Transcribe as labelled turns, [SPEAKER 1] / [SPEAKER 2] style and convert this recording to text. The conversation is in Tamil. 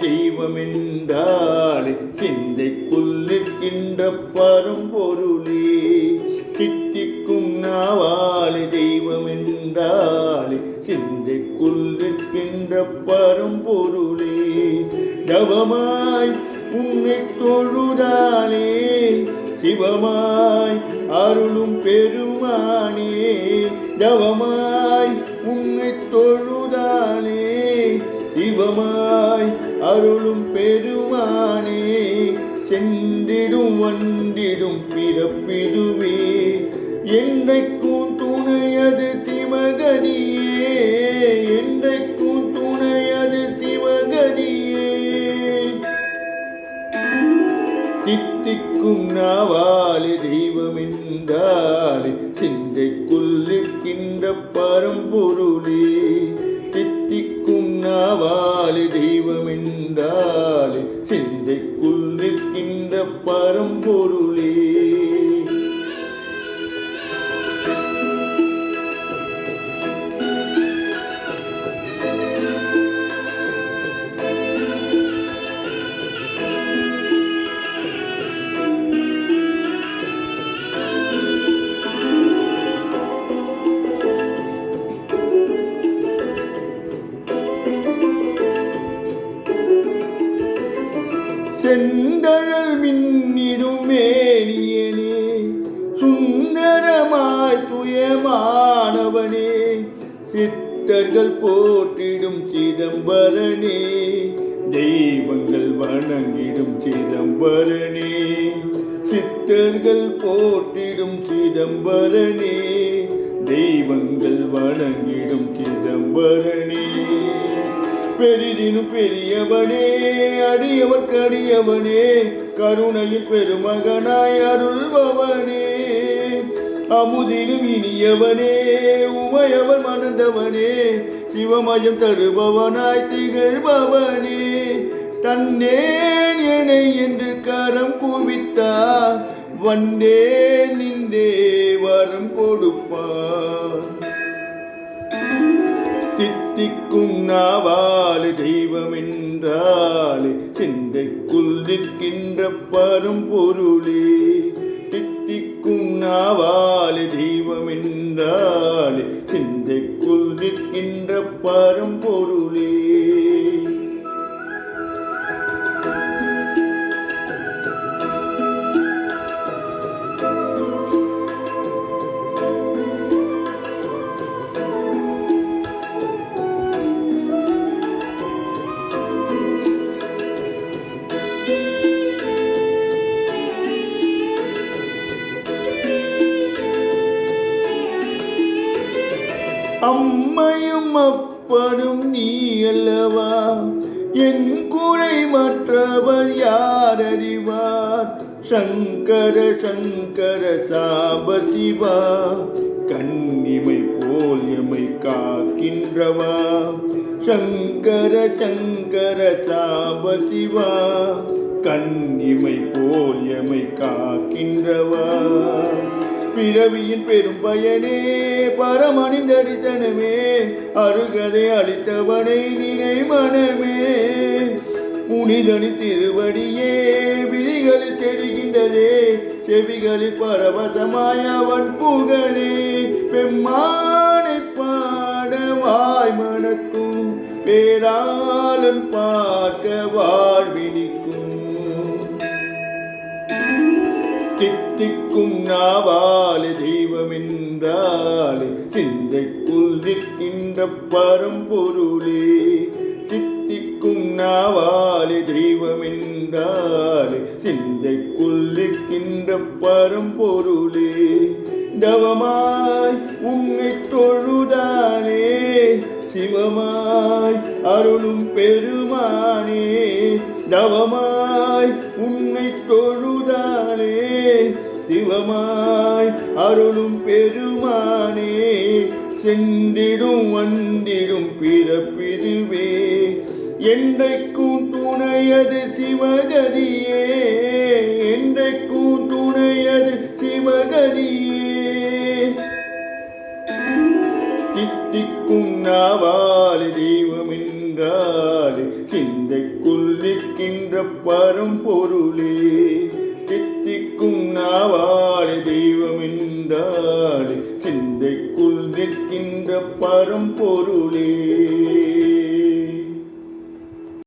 [SPEAKER 1] தெய்வம் என்றாலே சிந்தைக்குள் நிற்கின்ற பரம்பொருளே. தித்திக்கும் நாவாலே தெய்வம் என்றாலே சிந்தைக்குள் நிற்கின்ற பரம்பொருளே. தவமாய் உன்னை தொழுதானே சிவமாய் அருளும் பெருமானே. தவமாய் உன்னை தொழுதானே தெய்வமாய் அருளும் பெருமானே சென்றிடும் வண்டிடும் பிறப்பிடுவே என்றைக்கும் துணையது சிவகதியே என்றைக்கும் துணையது சிவகதியே. தித்திக்கும் நாவாலி தெய்வம் என்றாலே சிந்தைக்குள் பரம்பொருளே. பரம்பொருளே செந்தழல் சுந்தரமாய் துயமானவனே சித்தர்கள் போற்றிடும் சிதம்பரனே தெய்வங்கள் வணங்கிடும் சிதம்பரனே சித்தர்கள் போற்றிடும் சிதம்பரனே தெய்வங்கள் வணங்கிடும் சிதம்பரனே. பெரிதினும் பெரியவனே அடியவர் கடியவனே கருணையில் பெருமகனாய் அருள்பவனே. அமுதினும் இனியவனே உமையவன் மணந்தவனே சிவமயம் தருபவனாய் திகழ்பவனே. தன்னேன் என என்று கரம் குவித்தா வந்தே நின்றே வரம் கொடுப்பார். தித்திக்கும் நாவாலு தெய்வம் என்றாலே சிந்தைக்குள் நிற்கின்ற பரம்பொருளே. தித்திக்கும் நாவாலி தெய்வமென்றாலே சிந்தைக்குள் நிற்கின்ற பரம்பொருளே. அம்மையும் அப்பனும் நீ அல்லவா? என் குறை மற்றவர் யார் அறிவார்? சங்கர சங்கர சாப சிவா கண்ணிமை போல் எமை காக்கின்றவா? சங்கர சங்கர சாப சிவா கண்ணிமை போல் எமை காக்கின்றவா? பிறவியின் பெரும் பயனே பரமணிந்தடித்தனமே அருகதை அளித்தவனை நினை மனமே புனிதனி திருவடியே விழிகளில் தெரிகின்றதே செவிகளில் பரவசமாய் அவன் புகழே பெம்மானை பாடவாய் வாய் மணக்கும் பேராளன் பார்க்க வாழ்வினிக்கும். தித்திக்கும் நாவாலி தெய்வமென்றாலே சிந்தைக்குள் திக்கின்ற பரம்பொருளே தித்திக்கும் நாவாலி தெய்வமென்றாலே சிந்தைக்குள் திக்கின்ற பரம்பொருளே தவமாய் உன்னை தொழுதானே சிவமாய் அருளும் பெருமானே தவமாய் உன்னை தொழுதானே சிவமாய் அருளும் பெருமானே சென்றிடும் வந்திடும் பிறப்பிதுவே என்றைக்கும் துணையது சிவகதியே என்றைக்கும் துணையது சிவகதியே. தித்திக்கும் நாவாலி தெய்வம் நின்ற பரம்பொருளே சித்திக்கும் நாவாளே தெய்வம் என்றாளே சிந்தைக்குள் நிற்கின்ற பரம்பொருளே